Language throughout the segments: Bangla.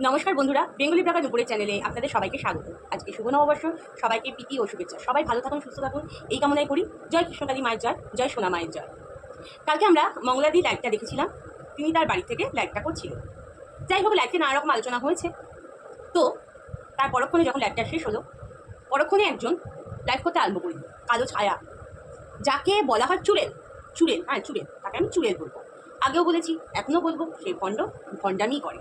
নমস্কার বন্ধুরা, বেঙ্গলি ব্লগার দুপুরের চ্যানেলে আপনাদের সবাইকে স্বাগত। আজকে শুভ নববর্ষ, সবাইকে প্রীতি ও শুভেচ্ছা। সবাই ভালো থাকুন, সুস্থ থাকুন, এই কামনাই করি। জয় কৃষ্ণকালী মায়ের জয় জয় সোনা মায়ের জয়। কালকে আমরা মঙ্গলাদি লাইভটা দেখেছিলাম। তিনি তার বাড়ি থেকে লাইভটা করছিলেন। যাই হোক লাইভে নানা রকম আলোচনা হয়েছে। তো, তার পরক্ষণে যখন লাইভটা শেষ হলো, পরক্ষণে একজন লাইভ করতে আরম্ভ করি কালো ছায়া। যাকে বলা হয় চুড়েল। চুড়েল হ্যাঁ চুড়েল। তাকে আমি চুড়েল বলব। আগেও বলেছি এখনও বলব সেই ভণ্ড ভণ্ডামি করে।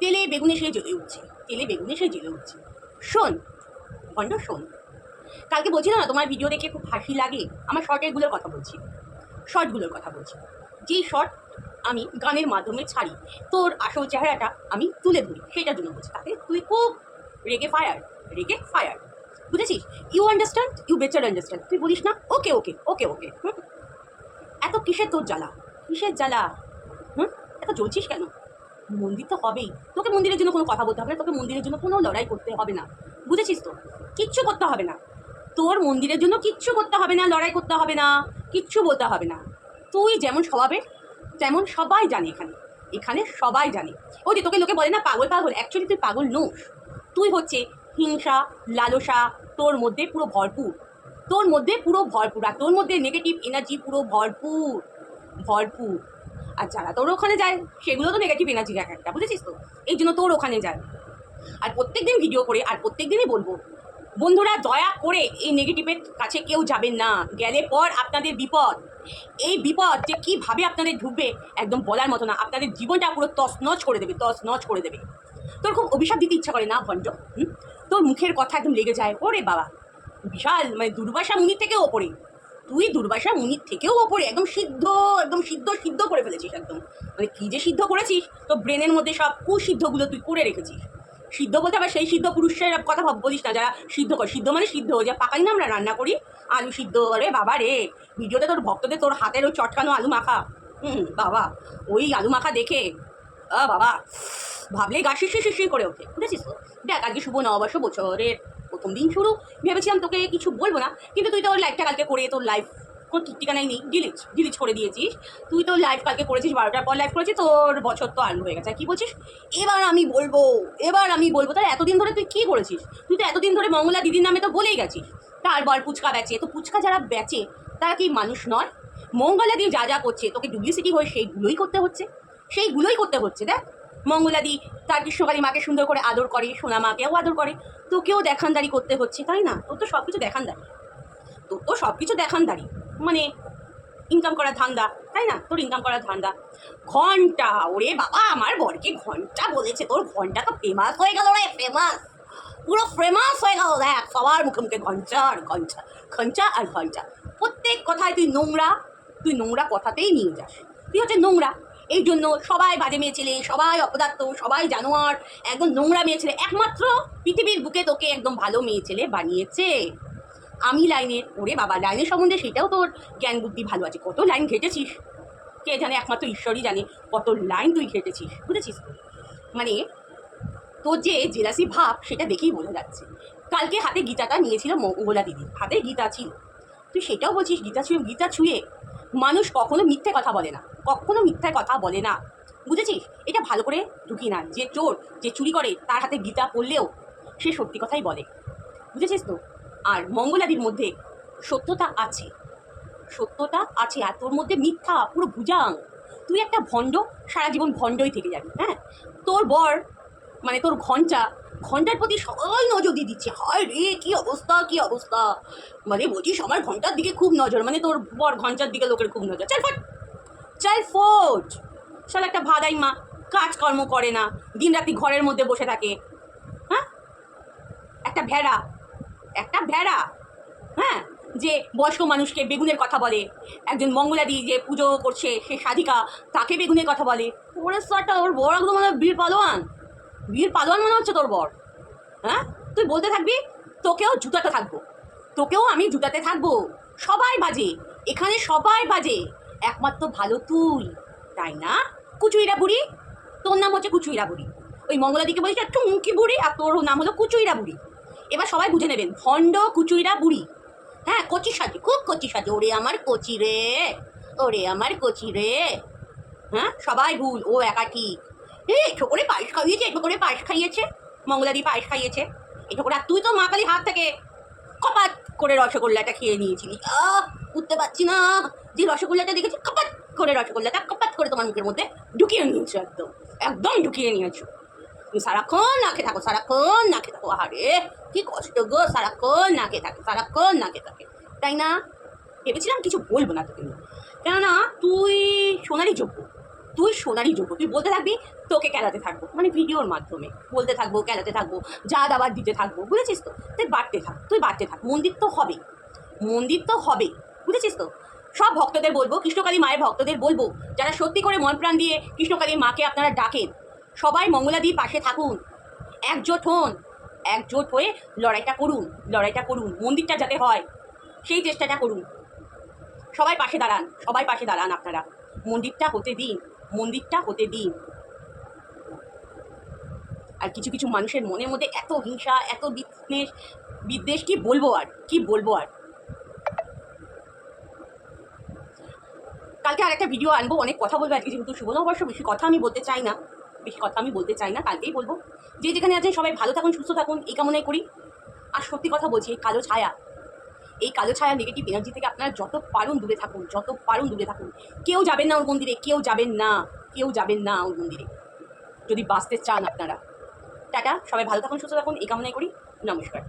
তেলে বেগুনে সে জ্বলে উঠছে, তেলে বেগুনে সে জ্বলে উঠছে। শোন ভণ্ড শোন। কালকে বলছিলাম না তোমার ভিডিও দেখে খুব হাসি লাগে? আমার শর্টেরগুলোর কথা বলছি। শর্টগুলোর কথা বলছি। যেই শর্ট আমি গানের মাধ্যমে ছাড়ি, তোর আসল চেহারাটা আমি তুলে ধরি, সেটার জন্য বলছি। তাতে তুই খুব রেগে ফায়ার রেগে ফায়ার বুঝেছিস? You understand you better understand তুই বলিস না? ওকে ওকে ওকে ওকে এত কিসের তোর জ্বালা? কিসের জ্বালা? হুম? এত জ্বলছিস কেন? মন্দির তো হবেই। তোকে মন্দিরের জন্য কোনো কথা বলতে হবে না, তোকে মন্দিরের জন্য কোনো লড়াই করতে হবে না। বুঝেছিস তো? কিচ্ছু করতে হবে না। তোর মন্দিরের জন্য কিচ্ছু করতে হবে না, লড়াই করতে হবে না, কিচ্ছু বলতে হবে না। তুই যেমন স্বভাবের, তেমন সবাই জানে এখানে। এখানে সবাই জানে। ওই যে তোকে লোকে বলে না, পাগল পাগল অ্যাকচুয়ালি তুই পাগল নোস তুই হচ্ছে হিংসা, লালসা, তোর মধ্যে পুরো ভরপুর। তোর মধ্যে পুরো ভরপুর। আর তোর মধ্যে নেগেটিভ এনার্জি পুরো ভরপুর। ভরপুর। আর যারা তোর ওখানে যায়, সেগুলো তো নেগেটিভ এনার্জি এক একটা, বুঝেছিস তো? এই জন্য তোর ওখানে যায়। আর প্রত্যেক দিন ভিডিও করে, আর প্রত্যেক দিনই বলব, বন্ধুরা দয়া করে এই নেগেটিভের কাছে কেউ যাবেন না। গেলে পর আপনাদের বিপদ। এই বিপদ যে কীভাবে আপনাদের ঢুকবে, একদম বলার মতো না। আপনাদের জীবনটা পুরো তছনছ করে দেবে, তছনছ করে দেবে। তোর খুব অভিশাপ দিতে ইচ্ছা করে না, ভণ্ড? তোর মুখের কথা একদম লেগে যায়। ওরে বাবা, বিশাল মানে দুর্বাসা মুনির থেকেও ওপরে। তুই দুর্বাসা মুনির থেকেও ওপরে, একদম সিদ্ধ একদম সিদ্ধ সিদ্ধ করে ফেলেছিস একদম। মানে কী যে সিদ্ধ করেছিস তো ব্রেনের মধ্যে সব কুসিদ্ধগুলো তুই করে রেখেছিস। সিদ্ধ বলতে আবার সেই সিদ্ধ পুরুষের কথা ভাব বলিস না, যারা সিদ্ধ করে। সিদ্ধ মানে সিদ্ধ, যা পাকাই না আমরা রান্না করি, আলু সিদ্ধ রে বাবা রে। ভিডিওতে তোর ভক্তদের তোর হাতের ওই চটকানো আলু মাখা। হুম, বাবা, ওই আলু মাখা দেখে বাবা, ভাবলেই গা শিশি শিশি করে ওঠে। বুঝেছিস তো? দেখ, আজকে শুভ নববর্ষ, বছরের প্রথম দিন শুরু। ভেবেছিলাম তোকে কিছু বলব না, কিন্তু তুই তোর লাইফটা কালকে করে তোর লাইফ কোনো ঠিক ঠিকানাই নেই। ডিলিট ডিলিট করে দিয়েছিস। তুই তো লাইফ কালকে করেছিস, বারোটার পর লাইফ করেছিস, তোর বছর তো আরম্ভ হয়ে গেছে। আর কি বলছিস? এবার আমি বলব, এবার আমি বলব। তাহলে এতদিন ধরে তুই কী করেছিস? তুই তো এতদিন ধরে মঙ্গলা দিদির নামে তো বলেই গেছিস। তারপর পুচকা বেচে, তো পুচকা যারা বেচে, তারা কি মানুষ নয়? মঙ্গলা দিয়ে যা যা করছে, তোকে ডুপ্লিসিটি হয়ে সেইগুলোই করতে হচ্ছে। সেইগুলোই করতে হচ্ছে, দেখ। মঙ্গলাদি, তার কৃষ্ণকালী মাকে সুন্দর করে আদর করে, সোনা মাকেও আদর করে। তোকেও দেখানদারি করতে হচ্ছে, তাই না? তোর তো সব কিছু দেখানদারি। তোর তো সব কিছু দেখানদারি। মানে ইনকাম করার ধান্দা, তাই না? তোর ইনকাম করার ধান্দা। ঘণ্টা, ওরে বাবা, আমার বরকে ঘণ্টা বলেছে তোর, ঘণ্টা তো ফেমাস হয়ে গেল রে ফেমাস পুরো ফেমাস হয়ে গেল, দেখ, সবার মুখে মুখে ঘণ্টা আর ঘণ্টা ঘণ্টা আর ঘণ্টা। প্রত্যেক কথায় তুই নোংরা তুই নোংরা কথাতেই নিয়ে যাস। তুই হচ্ছে নোংরা। এই জন্য সবাই বাজে মেয়ে ছেলে, সবাই অপদার্থ, সবাই জানোয়ার, একদম নোংরা মেয়ে ছেলে। একমাত্র পৃথিবীর বুকে তোকে একদম ভালো মেয়ে ছেলে বানিয়েছে। আমি লাইনের ওরে বাবা, লাইনের সম্বন্ধে সেটাও তোর জ্ঞান বুদ্ধি ভালো আছে। কত লাইন ঘেটেছিস? কে জানে, একমাত্র ঈশ্বরই জানে কত লাইন তুই ঘেটেছিস, বুঝেছিস? মানে তোর যে জেলাসি ভাব, সেটা দেখেই বোঝা যাচ্ছে। কালকে হাতে গীতাটা নিয়েছিল মঙ্গলা দিদি। হাতে গীতা ছিল। তুই সেটাও বলছিস, গীতা ছুঁয়ে গীতা ছুঁয়ে মানুষ কখনো মিথ্যে কথা বলে না। কখনো মিথ্যে কথা বলে না। বুঝেছিস? এটা ভালো করে ঢুকি না। যে চোর যে চুরি করে, তার হাতে গীতা পড়লেও সে সত্যি কথাই বলে। বুঝেছিস তো? আর মঙ্গলাদির মধ্যে সত্যতা আছে। সত্যতা আছে আর তোর মধ্যে মিথ্যা, পুরো ভুজাং। তুই একটা ভণ্ড, সারা জীবন ভণ্ডই থেকে যাবি হ্যাঁ? তোর বর মানে তোর ঘণ্টা, ঘণ্টার প্রতি সবাই নজর দিয়ে দিচ্ছে। হায় রে, কী অবস্থা কী অবস্থা? মানে বলছিস আমার ঘণ্টার দিকে খুব নজর মানে তোর বর ঘণ্টার দিকে লোকের খুব নজর। চল, ফট। ফোট। চল একটা ভাদাই মা, কাজকর্ম করে না দিন রাতি ঘরের মধ্যে বসে থাকে। হ্যাঁ? একটা ভেড়া একটা ভেড়া হ্যাঁ? যে বয়স্ক মানুষকে বেগুনের কথা বলে। একজন মঙ্গলাদি যে পুজো করছে, সে সাধিকা, তাকে বেগুনের কথা বলে। ওরে সারটা ওর বড় একদম মানে বীর পালোয়ান। বীর পালোয়ান মনে হচ্ছে তোর বর। হ্যাঁ? তুই বলতে থাকবি, তোকেও জুতাতে থাকব। তোকেও আমি জুতাতে থাকব। সবাই বাজে। এখানে সবাই বাজে। একমাত্র ভালো তুই, তাই না? কুচুইরা বুড়ি, তোর নাম হচ্ছে কুচুইরা বুড়ি। ওই মঙ্গলাদিকে বলিস একটু মুখি বুড়ি, আর তোর নাম হলো কুচুইরা বুড়ি। এবার সবাই বুঝে নেবেন, ভণ্ড কুচুইরা বুড়ি। হ্যাঁ কচি সাজে, খুব কচি সাজে। ওরে আমার কচি রে, ওরে আমার কচি রে। হ্যাঁ সবাই ভুল, ও একা ঠিক। এই একটু করে পায়েস খাইয়েছে একটু করে পায়েস খাইয়েছে। মঙ্গলাদি পায়েস খাইয়েছে। একটু করে, আর তুই তো মা কালীর হাত থেকে কপাত করে রসগোল্লাটা খেয়ে নিয়েছিলি। আহ, উঠতে পারছি না। যে রসগোল্লাটা দেখেছি? কপাত করে রসগোল্লাটা, কপাত করে তোমার মুখের মধ্যে ঢুকিয়ে নিয়েছো একদম। একদম ঢুকিয়ে নিয়েছো। তুমি সারাক্ষণ নাকে থাকো, সারাক্ষণ নাকে থাকো। আরে কি কষ্ট গো, সারাক্ষণ নাকে থাকে, সারাক্ষণ নাকে থাকে। তাই না? ভেবেছিলাম কিছু বলব না তোকে নিয়ে। কেননা তুই সোনারই যোগ্য। তুই সোনারই যোগ্য। তুই বলতে থাকবি, তোকে খেলাতে থাকব। মানে ভিডিওর মাধ্যমে বলতে থাকব, খেলাতে থাকব, যা দাবার দিতে থাকব, বুঝেছিস তো? তুই বাড়তে থাক, তুই বাড়তে থাক। মন্দির তো হবে মন্দির তো হবে বুঝেছিস তো? সব ভক্তদের বলব, কৃষ্ণকালী মায়ের ভক্তদের বলব, যারা সত্যি করে মন প্রাণ দিয়ে কৃষ্ণকালী মাকে আপনারা ডাকেন, সবাই মঙ্গলাদির পাশে থাকুন। একজোট হন একজোট হয়ে লড়াইটা করুন লড়াইটা করুন, মন্দিরটা যাতে হয়, সেই চেষ্টাটা করুন। সবাই পাশে দাঁড়ান, সবাই পাশে দাঁড়ান আপনারা। মন্দিরটা হতে দিন, মন্দিরটা হতে দিন। আর কিছু কিছু মানুষের মনের মধ্যে এত হিংসা, এত বিদ্বেষ বিদ্বেষ, কি বলব আর, কি বলব আর? কালকে আরেকটা ভিডিও আনব, অনেক কথা বলব আজকে যেহেতু শুভ নববর্ষ, বেশি কথা আমি বলতে চাই না, বেশি কথা আমি বলতে চাই না, কালকেই বলব। যে যেখানে আছেন সবাই ভালো থাকুন, সুস্থ থাকুন, এই কামনাই করি। আর সত্যি কথা বলছি, এই কালো ছায়া, এই কালো ছায়া নেগেটিভ এনার্জি থেকে আপনারা যত পারুন দূরে থাকুন, যত পারুন দূরে থাকুন। কেউ যাবেন না ওর মন্দিরে, কেউ যাবেন না, কেউ যাবেন না ওর মন্দিরে। যদি বাঁচতে চান আপনারা। টাটা, সবাই ভালো থাকুন, সুস্থ থাকুন, এই কামনাই করি। নমস্কার।